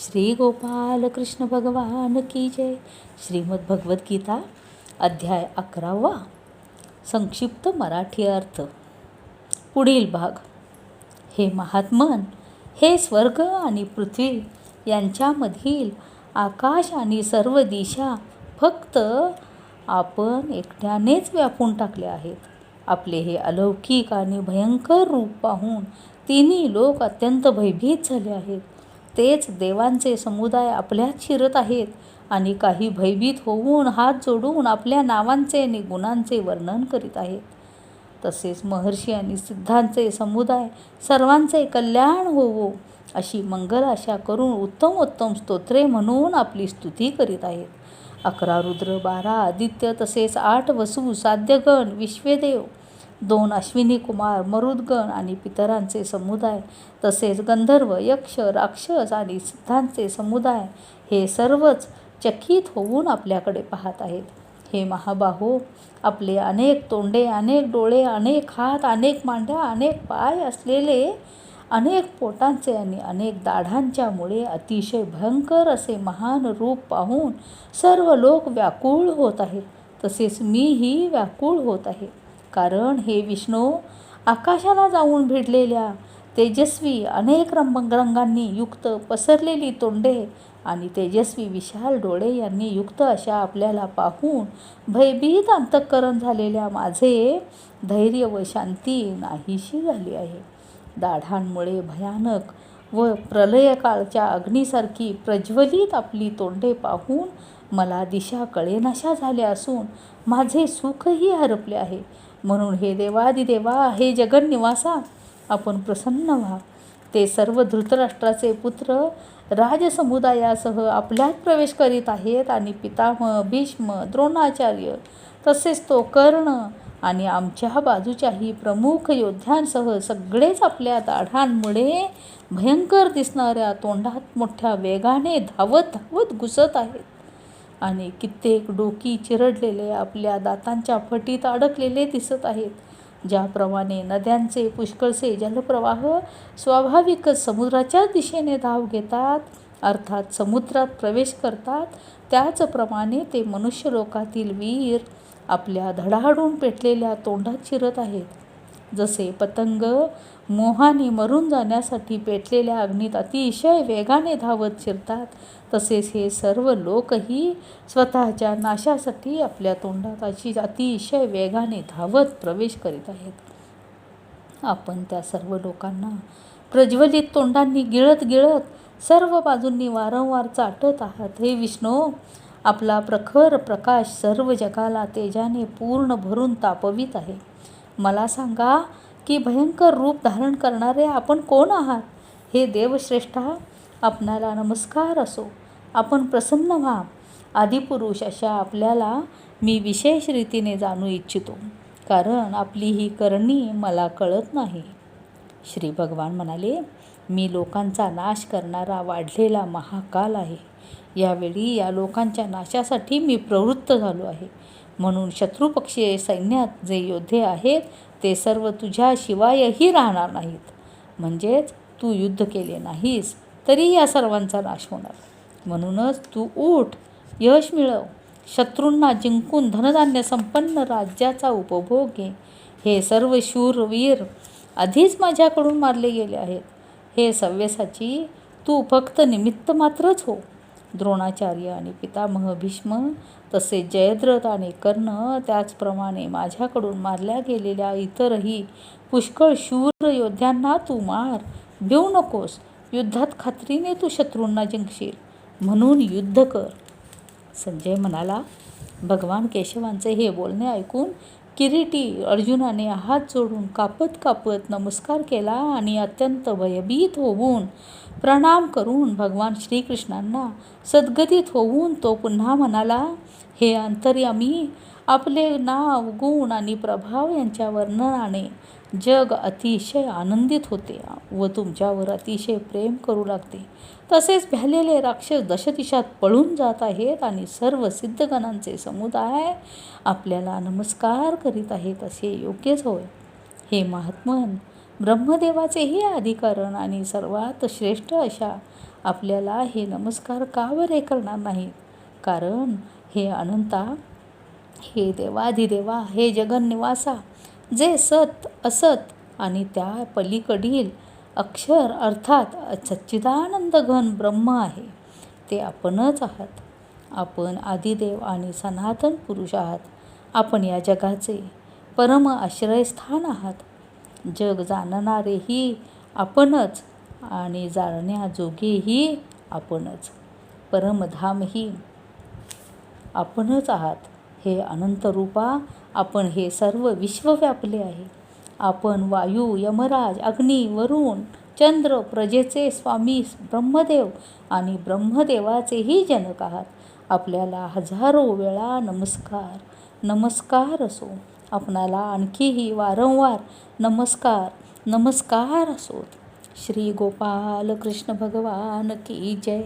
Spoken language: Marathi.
श्री गोपाल कृष्ण भगवान की जय. श्रीमद भगवद्गीता अध्याय अकरावा. संक्षिप्त मराठी अर्थ. पुढील भाग. हे महात्मन हे स्वर्ग आणि पृथ्वी यांच्यामधील आकाश आणि सर्व दिशा फक्त आपण एकट्यानेच व्यापून टाकले आहेत. आपले हे अलौकिक आणि भयंकर रूप पाहून तिन्ही लोक अत्यंत भयभीत झाले आहेत. तेच देवांचे समुदाय आपल्यात शिरत आहेत आणि काही भयभीत होऊन हात जोडून आपल्या नावांचे आणि गुणांचे वर्णन करीत आहेत. तसेच महर्षी आणि सिद्धांचे समुदाय सर्वांचे कल्याण होवो अशी मंगल आशा करून उत्तम उत्तम स्तोत्रे म्हणून आपली स्तुती करीत आहेत. अकरा रुद्र बारा आदित्य तसेच आठ वसू साध्यगण विश्वेदेव दोन अश्विनी कुमार मरुदगण आणि पितरांचे समुदाय तसेच गंधर्व यक्ष राक्षस आणि सिद्धांचे समुदाय हे सर्वच चकित होऊन आपल्याकडे पाहत आहेत. हे महाबाहो आपले अनेक तोंडे अनेक डोळे अनेक हात अनेक मांड्या अनेक पाय असलेले अनेक पोटांचे आणि अनेक दाढांच्यामुळे अतिशय भयंकर असे महान रूप पाहून सर्व लोक व्याकुळ होत आहेत. तसेच मीही व्याकुळ होत आहे. कारण हे विष्णू आकाशाला जाऊन भिडलेल्या तेजस्वी अनेक रंग रंगांनी युक्त पसरलेली तोंडे आणि तेजस्वी विशाल डोळे यांनी युक्त अशा आपल्याला पाहून भयभीत अंतःकरण झालेल्या माझे धैर्य व शांती नाहीशी झाली आहे. दाढांमुळे भयानक व प्रलयकाळच्या अग्नीसारखी प्रज्वलित आपली तोंडे पाहून मला दिशा कळेनाशा झाल्या असून माझे सुखही हरपले आहे. म्हणून हे देवादिदेवा हे जगन्निवासा आपण प्रसन्न व्हा. ते सर्व धृतराष्ट्राचे पुत्र राजसमुदायासह आपल्यात प्रवेश करीत आहेत आणि पितामह भीष्म द्रोणाचार्य तसेच तो कर्ण आणि आमच्या बाजूच्याही प्रमुख योद्ध्यांसह सगळेच आपल्या दाढांमुळे भयंकर दिसणाऱ्या तोंडात मोठ्या वेगाने धावत धावत घुसत आहेत. आणि कित्येक डोकी चिरडलेले आपल्या दातांच्या फटीत अडकलेले दिसत आहेत. ज्याप्रमाणे नद्यांचे पुष्कळसे जलप्रवाह स्वाभाविकच समुद्राच्या दिशेने धाव घेतात अर्थात समुद्रात प्रवेश करतात त्याचप्रमाणे ते मनुष्यलोकातील वीर आपल्या धडाडून पेटलेल्या तोंडात चिरत आहेत. जसे पतंग मोहाने मरून जाण्यासाठी पेटलेल्या अग्नीत अतिशय वेगाने धावत शिरतात तसेच हे सर्व लोकही स्वतःच्या नाशासाठी आपल्या तोंडात अशी अतिशय वेगाने धावत प्रवेश करीत आहेत. आपण त्या सर्व लोकांना प्रज्वलित तोंडांनी गिळत गिळत सर्व बाजूंनी वारंवार चाटत आहात. हे विष्णू आपला प्रखर प्रकाश सर्व जगाला तेजाने पूर्ण भरून तापवित आहे. मला सांगा की भयंकर रूप धारण करणारे आपण कोण आहात? हे देवश्रेष्ठा आपणाला नमस्कार असो. आपण प्रसन्न व्हा. आदिपुरुष अशा आपल्याला मी विशेष रीतीने जाणू इच्छितो. कारण आपली ही करणी मला कळत नाही. श्री भगवान म्हणाले मी लोकांचा नाश करणारा वाढलेला महाकाल आहे. यावेळी या लोकांच्या नाशासाठी मी प्रवृत्त झालो आहे. म्हणून शत्रुपक्षीय सैन्यात जे योद्धे आहेत ते सर्व तुझ्याशिवायही राहणार नाहीत. म्हणजेच तू युद्ध केले नाहीस तरी या सर्वांचा नाश होणार. म्हणूनच तू उठ यश मिळव. शत्रूंना जिंकून धनधान्य संपन्न राज्याचा उपभोग घे. हे सर्व शूरवीर आधीच माझ्याकडून मारले गेले आहेत. हे सव्यसाची तू फक्त निमित्त मात्रच हो. द्रोणाचार्य आणि पितामह भीष्म तसेच जयद्रथ आणि कर्ण त्याचप्रमाणे माझ्याकडून मारल्या गेलेल्या इतरही पुष्कळ शूर योद्ध्यांना तू मार. देऊ नकोस. युद्धात खात्रीने तू शत्रूंना जिंकशील. म्हणून युद्ध कर. संजय म्हणाला भगवान केशवांचे हे बोलणे ऐकून किरीटी अर्जुनाने हात जोडून कापत कापत नमस्कार केला आणि अत्यंत भयभीत होऊन प्रणाम करून भगवान श्रीकृष्णांना सद्गतीत होऊन तो पुन्हा म्हणाला हे अंतर्यामी आपले नाव गुण आणि प्रभाव यांच्या वर्णनाने जग अतिशय आनंदित होते व तुमच्यावर अतिशय प्रेम करू लागते. तसेच भ्यालेले राक्षस दशदिशात पळून जात आहेत आणि सर्व सिद्धगणांचे समुदाय आपल्याला नमस्कार करीत आहेत असे योग्यच होय. हे महात्मन ब्रह्मदेवाचेही अधिकरण आणि सर्वात श्रेष्ठ अशा आपल्याला हे नमस्कार का बरे करणार नाहीत? कारण हे अनंता हे देवाधिदेवा हे जगन्निवासा जे सत असत आणि त्या पलीकडील अक्षर अर्थात सच्चिदानंद घन ब्रह्म आहे ते आपणच आहात. आपण आदिदेव आणि सनातन पुरुष आहात. आपण या जगाचे परम आश्रयस्थान आहात. जग जाणणारेही आपणच आणि जाणण्याजोगेही आपणच. परमधामही आपणच आहात. हे अनंतरूपा आपण हे सर्व विश्व व्यापले आहे. आपण वायू यमराज अग्नी वरुण चंद्र प्रजेचे स्वामी ब्रह्मदेव आणि ब्रह्मदेवाचेही जनक आहात. आपल्याला हजारो वेळा नमस्कार नमस्कार असो. आपणाला आणखीही वारंवार नमस्कार नमस्कार असोत. श्री गोपाल कृष्ण भगवान की जय.